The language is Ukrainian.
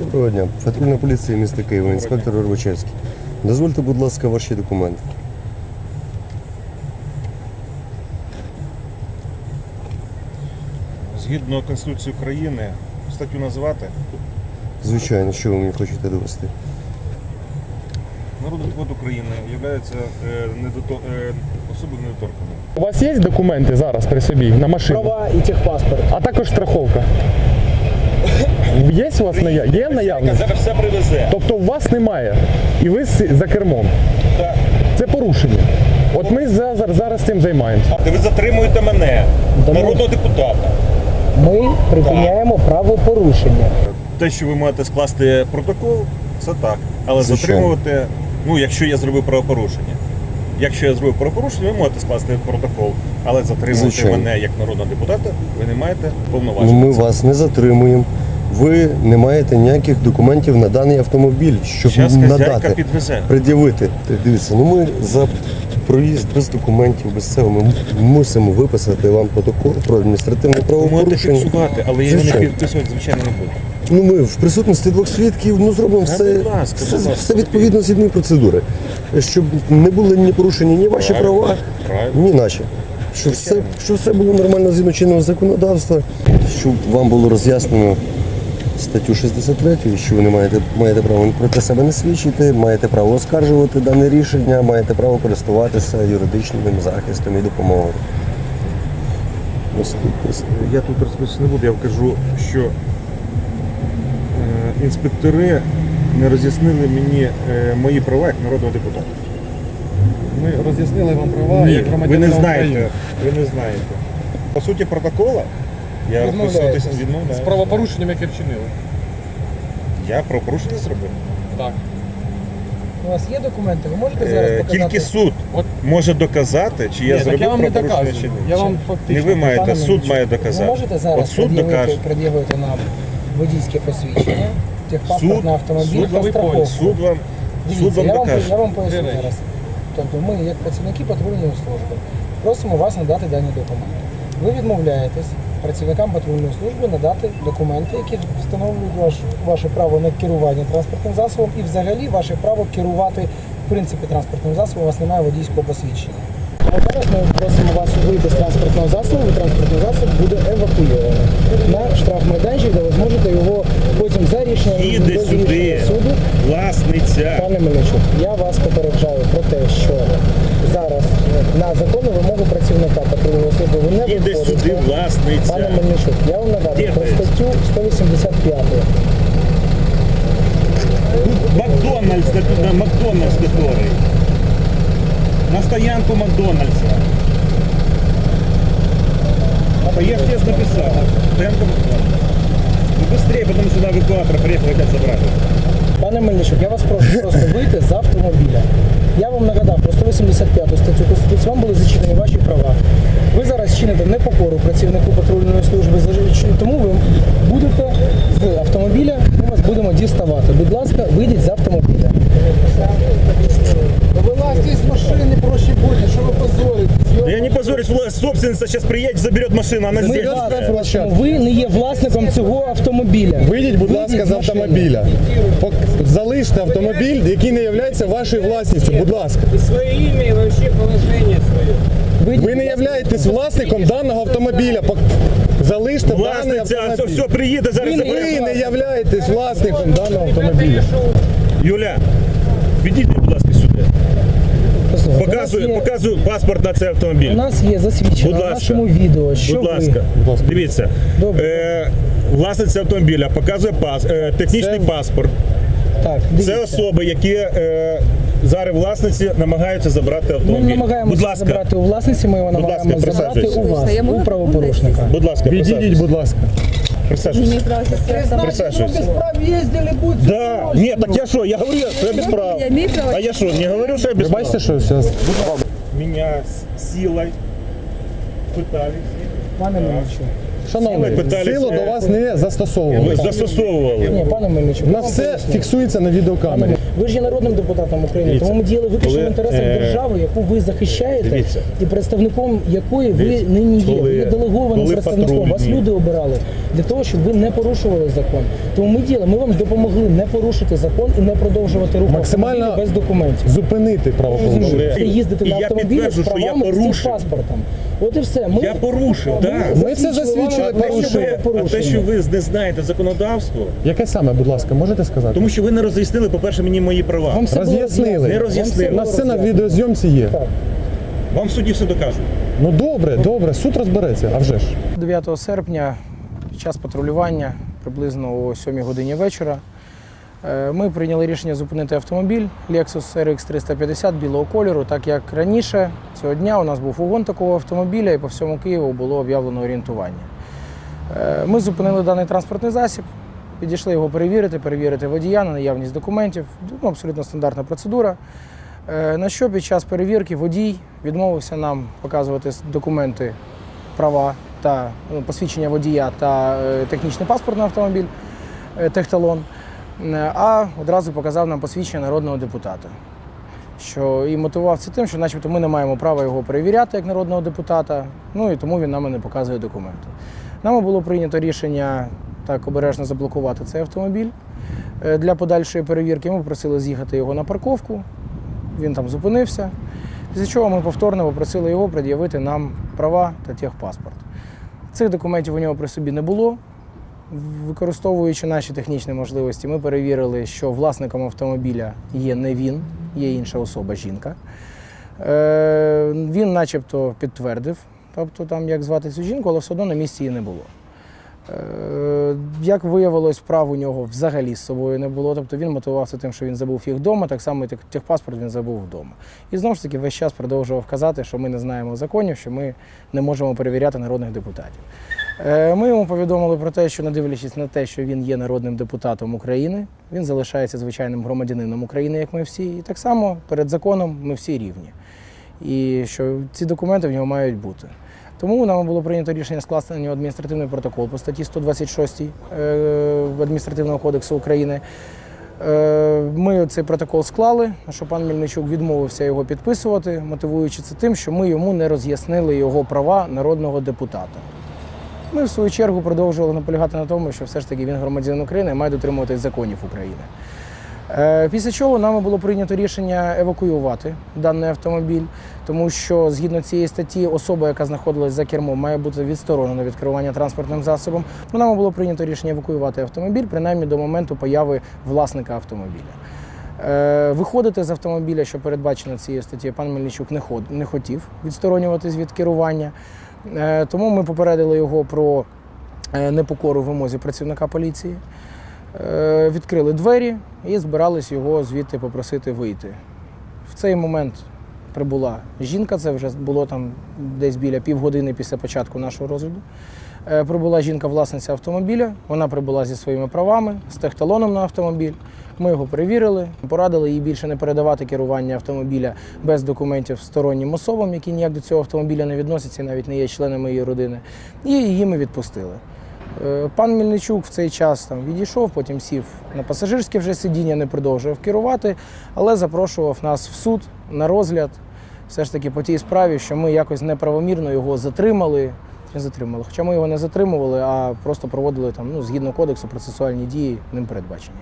Доброго дня. Патрульна поліція міста Києва, інспектор Горбачевський. Дозвольте, будь ласка, ваші документи. Згідно Конституції України, статтю називати Звичайно, що ви мені хочете довести? народний депутат України є е, е, особою недоторканою. У вас є документи зараз при собі на машину? Права і техпаспорт. А також страховка. Є у вас ная... є наявність? Зараз все привезе. Тобто у вас немає. І ви с- за кермом. Так. Це порушення. От ми за- зараз, зараз цим займаємося. Ви затримуєте мене, ну. народного депутата. Ми припиняємо правопорушення. Те, що ви можете скласти протокол, це так. Але Звичайно. затримувати, ну якщо я зробив правопорушення. Якщо я зробив правопорушення, ви можете скласти протокол, але затримувати Звичайно. мене як народного депутата, ви не маєте Ну, повноважень. ми вас не затримуємо. Ви не маєте ніяких документів на даний автомобіль, щоб хазяйка надати, підвезе. пред'явити. Дивіться, ну ми за проїзд без документів, без цього ми мусимо виписати вам протокол про адміністративне Ви можете правопорушення. фіксувати, але я його не Звичайно. підписувати, звичайно, не буду. Ну ми в присутності двох свідків ну зробимо Та, все, будь ласка, все, будь ласка. все відповідно згідної процедури, щоб не були ні порушені ні ваші Правильно, права, правильно. ні наші. Щоб все, щоб все було нормально згідно чинного законодавства, щоб вам було роз'яснено статтю 63, що ви не маєте, маєте право проти себе не свідчити, маєте право оскаржувати дане рішення, маєте право користуватися юридичним захистом і допомогою. Я тут розповісти не буду, я кажу, що е, інспектори не роз'яснили мені е, мої права як народного депутата. Ми роз'яснили вам права Ні, як ви не знаєте. України. Ви не знаєте. По суті, протокола я Відмовляєтесь. розписуватися З правопорушенням, яке вчинили. Я про порушення зробив. Так. У вас є документи? Ви можете зараз Е, показати? Тільки суд От. може доказати, чи я Ні, так зробив я вам не правопорушення чи ні. Я вам Не ви маєте, Пане суд Мельничук, має Ви доказати. можете зараз От суд пред'явити, докаже. пред'явити нам водійське посвідчення, техпаспорт Суд, на автомобіль суд, та страховку. Суд вам, суд Дивіться, вам я, вам, докаже. я вам поясню Три речі. зараз. Тобто ми, як працівники патрульної служби, просимо вас надати дані документи. Ви відмовляєтесь працівникам патрульної служби надати документи, які встановлюють ваш, ваше право на керування транспортним засобом і взагалі ваше право керувати в принципі транспортним засобом, у вас немає водійського посвідчення. А зараз ми просимо вас вийти з транспортного засобу, і транспортний засіб буде евакуйований на штрафмайданчик, де ви зможете його потім за рішенням Їде сюди рішення суду Власниця. Пане Мельничук, я вас попереджаю про те, що зараз на законну вимогу працівника патрульної служби ви не Іде сюди виходите. Пане власниця. Мельничук, я вам нагадую Де про ти? статтю 185. Макдональдс, на- на Макдональдс который. На стоянку Макдональдса. А я ж тебе написал. Стоянка Макдональдса. Ну быстрее, потому что на эвакуатор приехал хотят забрать. Пане Мельничук, я вас прошу просто вийти з автомобіля. Я вам нагадав про 185 статтю Конституції, вам були зачинені ваші права. Ви зараз чините непокору працівнику патрульної служби, тому ви будете з автомобіля, ми вас будемо діставати. Будь ласка, вийдіть з автомобіля. Да вилазьте з машини, проще буде, що ви позорите. Да я не позорюсь, власть собственница сейчас приедет, заберет машину, она здесь. ви не є власником цього автомобіля. Вийдіть, будь ласка, з автомобіля. Пок- Залиште автомобіль, який не є вашою власністю. Будь ласка. свое имя и вообще положение свое. Ви не являєтесь власником даного автомобіля. Пок- Залиште даний Власниця, все, автомобіль. все, приїде, зараз Ви не забере. Ви не являєтесь власником даного автомобіля. Юля, підійди, будь ласка, сюди. Послухайте, у нас Показую, є- показую паспорт на цей автомобіль. У нас є засвідчено Будь на ласка. нашому відео, що Будь ви... ласка, Будь ласка. дивіться. Добре. Е, власниця автомобіля показує пас, е, технічний Це- паспорт. Так, Це особи, які е, зараз власниці намагаються забрати Ми автомобіль. не намагаємося Будь ласка, забрати у власниці, ми його Будь намагаємося ласка, забрати у вас, у правопорушника. будь ласка, Відійдіть, будь ласка. Присаживайся. будь Да, ні, так я що, я говорю, що я без прав. Я имею право. А я що, не говорю, що я без прав? бачите, що зараз Меня с силой пытались. Пане Мельничу. Шановні Шановний, питались, силу до е, вас не Ви застосовували. застосовували. Ні, пане Мельничу. На я все фіксується на відеокамері. Ви ж є народним депутатом України, Дивіться, тому ми діяли виключно коли, в е, держави, яку ви захищаєте, дивіться. і представником якої ви Дивіться, нині є. коли- ви є делегованим коли представником. Вас патрульні- люди обирали для того, щоб ви не порушували закон. Тому ми діяли, ми вам допомогли не порушити закон і не продовжувати рух Максимально автомобіля без документів. Зупинити правопорушення. Ви їздите І на я автомобілі підтверджую, з що я правами порушив. паспортом. От і все. Ми, Я порушив, так. Ми це засвідчили те, що ви, а те, що ви не знаєте законодавство, Яке саме, будь ласка, можете сказати? тому що ви не роз'яснили, по-перше, мені мої права. Вам все було Роз'яснили. роз'яснено. Не роз'яснили. все У нас було все на роз'яснено. відеозйомці є. Так. Вам в суді все докажуть. Ну добре, добре, суд розбереться, а вже ж. 9 серпня, під час патрулювання, приблизно о 7 годині вечора, ми прийняли рішення зупинити автомобіль Lexus RX 350 білого кольору, так як раніше цього дня у нас був угон такого автомобіля і по всьому Києву було об'явлено орієнтування. Е, Ми зупинили даний транспортний засіб, підійшли його перевірити, перевірити водія на наявність документів. Ну, абсолютно стандартна процедура. Е, На що під час перевірки водій відмовився нам показувати документи, права та ну, посвідчення водія та е, технічний паспорт на автомобіль, е, техталон, Е, а одразу показав нам посвідчення народного депутата. Що і мотивував це тим, що начебто ми не маємо права його перевіряти як народного депутата, ну і тому він нам не показує документи. Нами було прийнято рішення так обережно заблокувати цей автомобіль е, для подальшої перевірки. Ми попросили з'їхати його на парковку, він там зупинився. Після чого ми повторно попросили його пред'явити нам права та техпаспорт. Цих документів у нього при собі не було. Використовуючи наші технічні можливості, ми перевірили, що власником автомобіля є не він, є інша особа, жінка. Е, він начебто підтвердив, тобто там як звати цю жінку, але все одно на місці її не було. Е, Як виявилось, прав у нього взагалі з собою не було. Тобто він мотивувався тим, що він забув їх вдома, так само і техпаспорт він забув вдома. І знову ж таки весь час продовжував казати, що ми не знаємо законів, що ми не можемо перевіряти народних депутатів. Е, Ми йому повідомили про те, що не дивлячись на те, що він є народним депутатом України, він залишається звичайним громадянином України, як ми всі. І так само перед законом ми всі рівні. І що ці документи в нього мають бути. Тому нам було прийнято рішення скласти на нього адміністративний протокол по статті 126 е, Адміністративного кодексу України. Е, Ми цей протокол склали, що пан Мельничук відмовився його підписувати, мотивуючи це тим, що ми йому не роз'яснили його права народного депутата. Ми, в свою чергу, продовжували наполягати на тому, що все ж таки він громадянин України і має дотримуватись законів України. Е, Після чого нами було прийнято рішення евакуювати даний автомобіль, тому що згідно цієї статті особа, яка знаходилась за кермом, має бути відсторонена від керування транспортним засобом. Ну, нами було прийнято рішення евакуювати автомобіль, принаймні до моменту появи власника автомобіля. Е, Виходити з автомобіля, що передбачено цією статтєю, пан Мельничук не, ход, не хотів відсторонюватись від керування. Е, Тому ми попередили його про непокору вимозі працівника поліції. Е, Відкрили двері і збирались його звідти попросити вийти. В цей момент прибула жінка, це вже було там десь біля півгодини після початку нашого розгляду. Е, Прибула жінка-власниця автомобіля, вона прибула зі своїми правами, з техталоном на автомобіль. Ми його перевірили, порадили їй більше не передавати керування автомобіля без документів стороннім особам, які ніяк до цього автомобіля не відносяться навіть не є членами її родини. І її ми відпустили. Е, Пан Мельничук в цей час там відійшов, потім сів на пасажирське вже сидіння, не продовжував керувати, але запрошував нас в суд на розгляд. Все ж таки по тій справі, що ми якось неправомірно його затримали. Не затримали. Хоча ми його не затримували, а просто проводили там, ну, згідно кодексу, процесуальні дії ним передбачені.